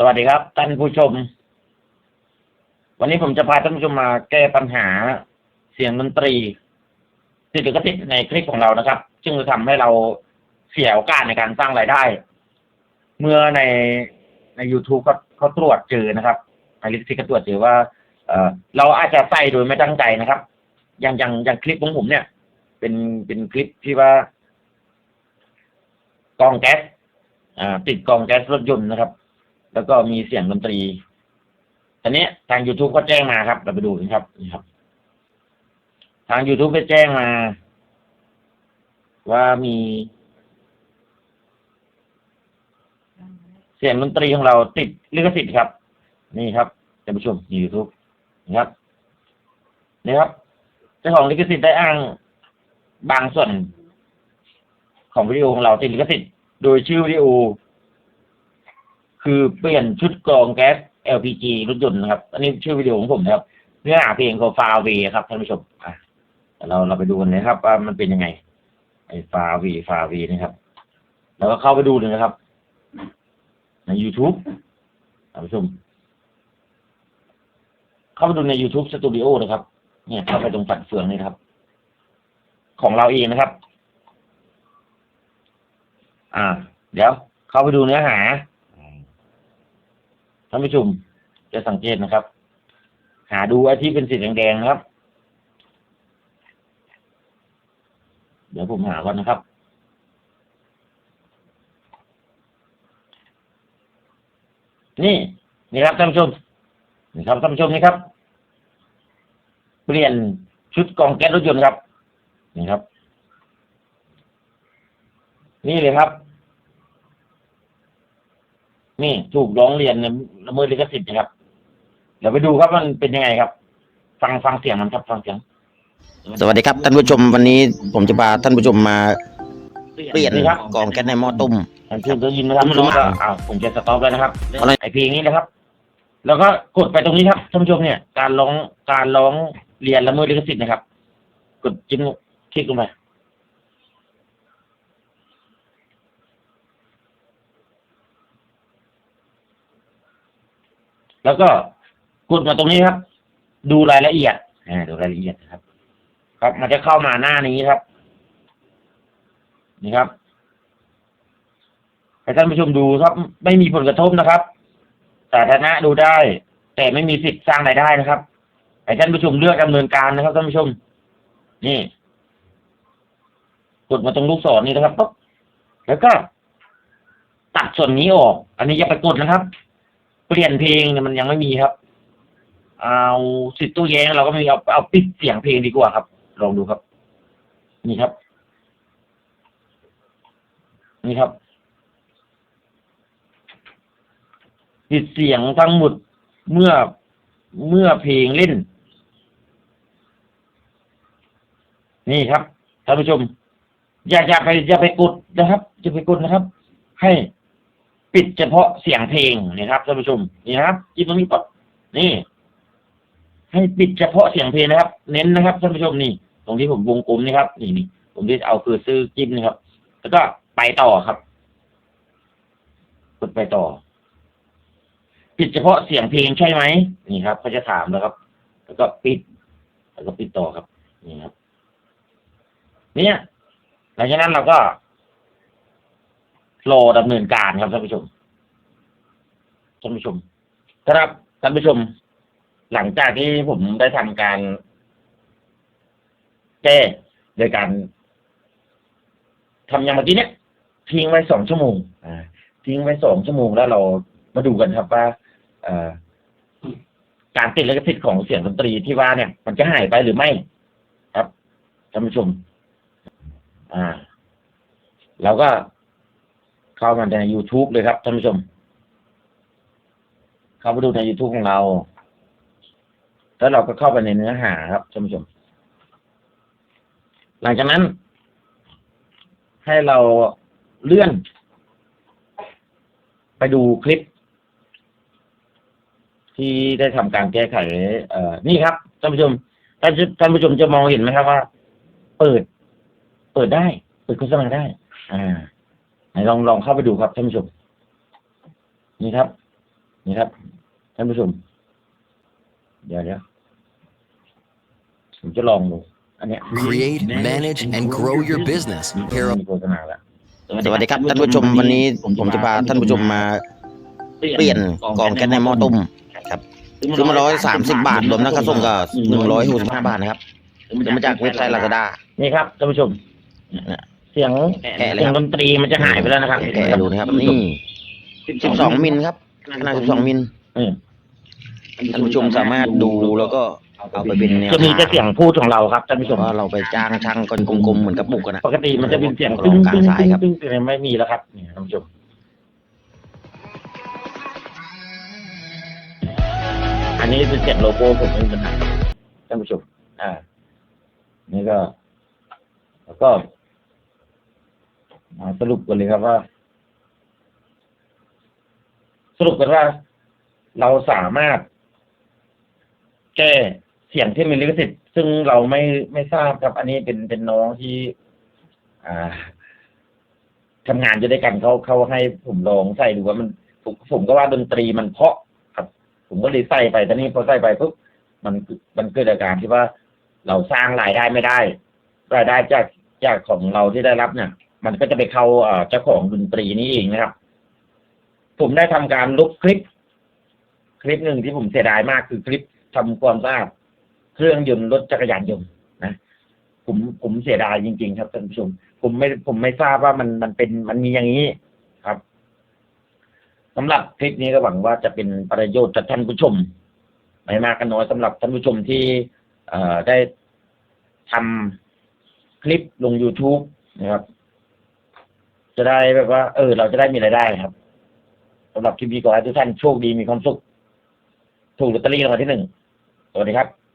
สวัสดีครับท่านผู้ชม วันนี้ผมจะพาท่านผู้ชมมาแก้ปัญหาเสียงดนตรีติดหรือก็ติดในคลิปของเรานะครับ ซึ่งจะทำให้เราเสียโอกาสในการสร้างรายได้ เมื่อในใน YouTube เขาเขาตรวจเจอนะครับไอริสก็ตรวจเจอว่าเออเราอาจจะใส่โดยไม่ตั้งใจนะครับ อย่างอย่างอย่างคลิปของผมเนี่ย เป็นเป็นคลิปที่ว่ากองแก๊สอ่าติดกองแก๊สรถยนต์นะครับ แล้วก็มีเสียงดนตรี อันนี้ทาง YouTube ก็แจ้งมาครับ เราไปดูกันครับนี่ครับ ทาง YouTube ไปแจ้งมา ว่ามี เสียงดนตรีของเราติดลิขสิทธิ์ครับ นี่ครับท่านผู้ชมใน YouTube นะครับนี่ครับเจ้าของลิขสิทธิ์ได้อ้างบางส่วนของวิดีโอของเราติดลิขสิทธิ์โดยชื่อวิดีโอ คือเปลี่ยนชุดกรองแก๊ส LPG รถยนต์นะครับ อันนี้ชื่อวิดีโอของผมนะครับ เนื้อหาเพลงของฟาเวครับท่านผู้ชมอะเดี๋ยวเราเราไปดูกันนะครับว่ามันเป็นยังไง ไอ้ฟาวีฟาวีนะครับ แล้วก็เข้าไปดูเลยนะครับ ใน YouTube ท่านผู้ชม เข้าไปดูใน YouTube Studio นะครับ เนี่ยเข้าไปตรงฝันเฟืองนี่ครับ ของเราเองนะครับ อ่า เดี๋ยวเข้าไปดูเนื้อหา ท่านผู้ชมจะสังเกตนะครับ หาดูไอ้ที่เป็นสีแดงๆครับ เดี๋ยวผมหาก่อนนะครับนี่นี่ครับท่านผู้ชมนี่ครับท่านผู้ชมนี่ครับ เปลี่ยนชุดกองแก๊สรถยนต์ครับ นี่ครับ นี่เลยครับ นี่ถูกร้องเรียนละเมิดลิขสิทธิ์นะครับ เดี๋ยวไปดูครับมันเป็นยังไงครับ ฟังฟังเสียงมันครับ ฟังเสียง สวัสดีครับท่านผู้ชมวันนี้ผมจะพาท่านผู้ชมมาเปลี่ยนนี่ครับกล่องแก๊สในหม้อต้มท่านผู้ชมได้ยินนะครับท่านผู้ชมครับอ้าวผมจะสต็อปแล้วนะครับอะไรไอเพลงนี้นะครับ แล้วก็กดไปตรงนี้ครับท่านผู้ชมเนี่ย การร้องการร้องเรียนละเมิดลิขสิทธิ์นะครับ กดจิ้มคลิกลงไป แล้วก็กดมาตรงนี้ครับ ดูรายละเอียดอ่าดูรายละเอียดนะครับ ครับ มันจะเข้ามาหน้านี้ครับ นี่ครับให้ท่านผู้ชมดูครับ ไม่มีผลกระทบนะครับสาธารณะดูได้ แต่ไม่มีสิทธิ์สร้างรายได้นะครับให้ท่านผู้ชมเลือกดำเนินการนะครับท่านผู้ชม นี่ กดมาตรงลูกศรนี่นะครับปุ๊บแล้วก็ ตัดส่วนนี้ออก อันนี้อย่าไปกดนะครับ เปลี่ยนเพลงเนี่ยมันยังไม่มีครับ เอาสิทธิ์ตู้แย้งเราก็ไม่มีเอาเอาปิดเสียงเพลงดีกว่าครับ ลองดูครับ นี่ครับ นี่ครับปิดเสียงทั้งหมดเมื่อเมื่อเพลงเล่น นี่ครับท่านผู้ชม อย่าอย่าไปอย่าไปกดนะครับอย่าไปกดนะครับ ให้ ปิดเฉพาะเสียงเพลงนะครับท่านผู้ชมนี่ครับจิ้มตรงนี้ปั๊บนี่ ให้ปิดเฉพาะเสียงเพลงนะครับ เน้นนะครับท่านผู้ชมนี่ ตรงที่ผมวงกลมนี่ครับ นี่นี่ผมที่เอาคือซื้อจิ้มนะครับ แล้วก็ไปต่อครับกดไปต่อ ปิดเฉพาะเสียงเพลงใช่ไหมนี่ครับเขาจะถามแล้วครับ แล้วก็ปิด แล้วก็ปิดต่อครับ นี่ครับ เนี่ยหลังจากนั้นเราก็ รอดำเนินการครับท่านผู้ชมท่านผู้ชม ครับท่านผู้ชม หลังจากที่ผมได้ทำการ แก้โดยการทำอย่างเมื่อกี้เนี่ยทิ้งไว้สองชั่วโมงอ่าทิ้งไว้สองชั่วโมงแล้วเรามาดูกันครับว่าเอการติดลิขสิทธิ์ของเสียงดนตรีที่ว่าเนี่ย มันจะหายไปหรือไม่ ครับท่านผู้ชม อ่า เราก็ เข้ามาใน YouTube เลยครับท่านผู้ชม เข้าไปดูใน YouTube ของเรา แล้วเราก็เข้าไปในเนื้อหาครับท่านผู้ชม หลังจากนั้น ให้เราเลื่อน ไปดูคลิป ที่ได้ทำการแก้ไข เอ่อ นี่ครับท่านผู้ชมท่านท่านผู้ชมจะมองเห็นไหมครับว่า เปิด เปิดได้ เปิดโฆษณาได้ อ่า ไหนลองลองเข้าไปดูครับท่านผู้ชม นี่ครับ นี่ครับ ท่านผู้ชม เดี๋ยวเดี๋ยวผมจะลองดู อันเนี้ย Create, manage, and grow your business. Here มีโฆษณาแล้วสวัสดีครับท่านผู้ชมวันนี้ผมจะพาท่านผู้ชมมาเปลี่ยนกล่องแก๊สในหม้อต้มครับซื้อมาร้อยสามสิบบาทรวมทั้งค่าส่งก็หนึ่งร้อยหกสิบห้าบาทนะครับซื้อมาจากเว็บไซต์ลาซาด้านี่ครับท่านผู้ชม เนี่ยเสียงแกะเลยเสียคงรับดนตรีมันจะหายไปแล้วนะครับแกะดูนะครับ นี่สิบสองมิลครับขนาดสิบสองมิลอืมท่านผู้ชมสามารถดูแล้วก็เอาไปเป็นแนวจะมีทางแต่เสียงพูดของเราครับท่านผู้ชมว่าเราไปจ้างช่างก้อนกลมๆเหมือนกับบุกกันนะปกติมันจะเป็นเสียงกลองกลางสายครับ ตึ้งตึ้งตึ้งไม่มีแล้วครับนี่ท่านผู้ชมอันนี้เป็นเสียงโลโก้ผมไม่มีปัญหาท่านผู้ชมอ่า นี่ก็ แล้วก็มา สรุปกันเลยครับว่า สรุปกันว่า เราสามารถ แก้เสียงที่มีลิขสิทธิ์ซึ่งเราไม่ไม่ทราบครับ อันนี้เป็นเป็นน้องที่ อ่าทำงานจะได้กันเขาเขาให้ผมลองใส่ดูว่ามันผมผมก็ว่าดนตรีมันเพาะครับ ผมก็เลยใส่ไปแต่นี่พอใส่ไปปุ๊บมันมันเกิดอาการที่ว่าเราสร้างรายได้ไม่ได้รายได้จากจากของเราที่ได้รับเนี่ย มันก็จะไปเข้าเจ้าของดนตรีนี่เองนะครับ ผมได้ทำการลบคลิป คลิปหนึ่งที่ผมเสียดายมากคือคลิปทำความสะอาดเครื่องยนต์รถจักรยานยนต์นะผมผมเสียดายจริง ๆ ครับท่านผู้ชมผมไม่ผมไม่ทราบว่ามันมันเป็นมันมีอย่างนี้ครับสำหรับคลิปนี้ก็หวังว่าจะเป็นประโยชน์กับท่านผู้ชมไม่มากก็น้อยสำหรับท่านผู้ชมที่เอ่อได้ทำคลิปลง YouTube นะครับ จะได้แบบว่า เออ เราจะได้มีรายได้ครับสำหรับคลิปนี้ก็ให้ทุกท่านโชคดีมีความสุข ถูกลอตเตอรี่รางวัลที่หนึ่งสวัสดีครับ